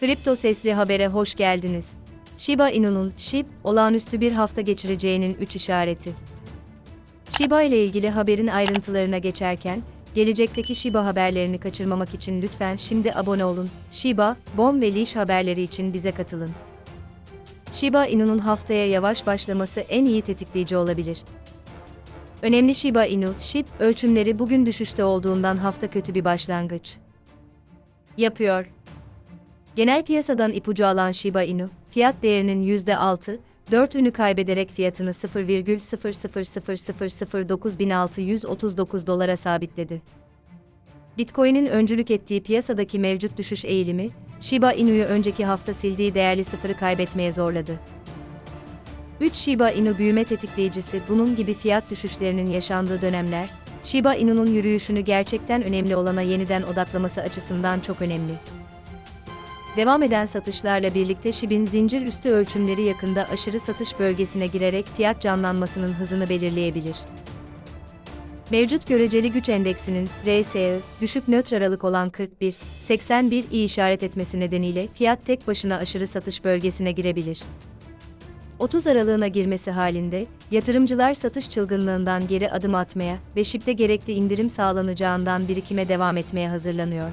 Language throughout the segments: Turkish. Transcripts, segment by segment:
Kripto Sesli Haber'e hoş geldiniz. Shiba Inu'nun SHIB, olağanüstü bir hafta geçireceğinin 3 işareti. Shiba ile ilgili haberin ayrıntılarına geçerken, gelecekteki Shiba haberlerini kaçırmamak için lütfen şimdi abone olun. Shiba, Bon ve Leash haberleri için bize katılın. Shiba Inu'nun haftaya yavaş başlaması en iyi tetikleyici olabilir. Önemli Shiba Inu, SHIB, ölçümleri bugün düşüşte olduğundan hafta kötü bir başlangıç yapıyor. Genel piyasadan ipucu alan Shiba Inu, fiyat değerinin %6, 4 ünü kaybederek fiyatını 0,000009639 dolara sabitledi. Bitcoin'in öncülük ettiği piyasadaki mevcut düşüş eğilimi, Shiba Inu'yu önceki hafta sildiği değerli sıfırı kaybetmeye zorladı. 3 Shiba Inu büyüme tetikleyicisi bunun gibi fiyat düşüşlerinin yaşandığı dönemler, Shiba Inu'nun yürüyüşünü gerçekten önemli olana yeniden odaklaması açısından çok önemli. Devam eden satışlarla birlikte SHIB'in zincir üstü ölçümleri yakında aşırı satış bölgesine girerek fiyat canlanmasının hızını belirleyebilir. Mevcut göreceli güç endeksinin RSI düşük nötr aralık olan 41, 81 iyi işaret etmesi nedeniyle fiyat tek başına aşırı satış bölgesine girebilir. 30 aralığına girmesi halinde, yatırımcılar satış çılgınlığından geri adım atmaya ve SHIB'de gerekli indirim sağlanacağından birikime devam etmeye hazırlanıyor.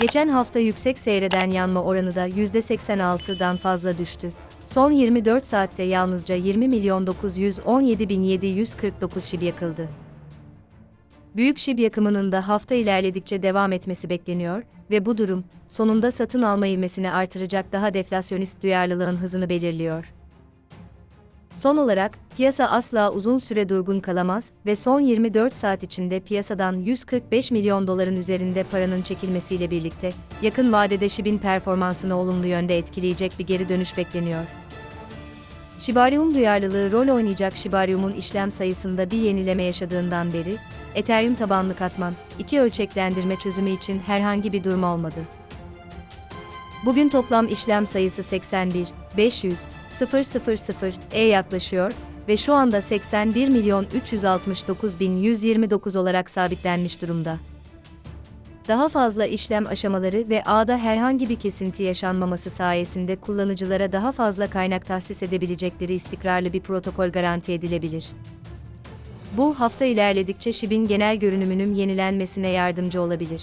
Geçen hafta yüksek seyreden yanma oranı da %86'dan fazla düştü. Son 24 saatte yalnızca 20 milyon 917 bin 749 şib yakıldı. Büyük şib yakımının da hafta ilerledikçe devam etmesi bekleniyor ve bu durum, sonunda satın alma ivmesini artıracak daha deflasyonist duyarlılığın hızını belirliyor. Son olarak, piyasa asla uzun süre durgun kalamaz ve son 24 saat içinde piyasadan 145 milyon doların üzerinde paranın çekilmesiyle birlikte, yakın vadede SHIB'in performansını olumlu yönde etkileyecek bir geri dönüş bekleniyor. Shibarium duyarlılığı rol oynayacak Shibarium'un işlem sayısında bir yenileme yaşadığından beri, Ethereum tabanlı katman, iki ölçeklendirme çözümü için herhangi bir durum olmadı. Bugün toplam işlem sayısı 81, 500, 000 e yaklaşıyor ve şu anda 81 milyon 369 bin 129 olarak sabitlenmiş durumda. Daha fazla işlem aşamaları ve ağda herhangi bir kesinti yaşanmaması sayesinde kullanıcılara daha fazla kaynak tahsis edebilecekleri istikrarlı bir protokol garanti edilebilir. Bu hafta ilerledikçe SHIB'in genel görünümünün yenilenmesine yardımcı olabilir.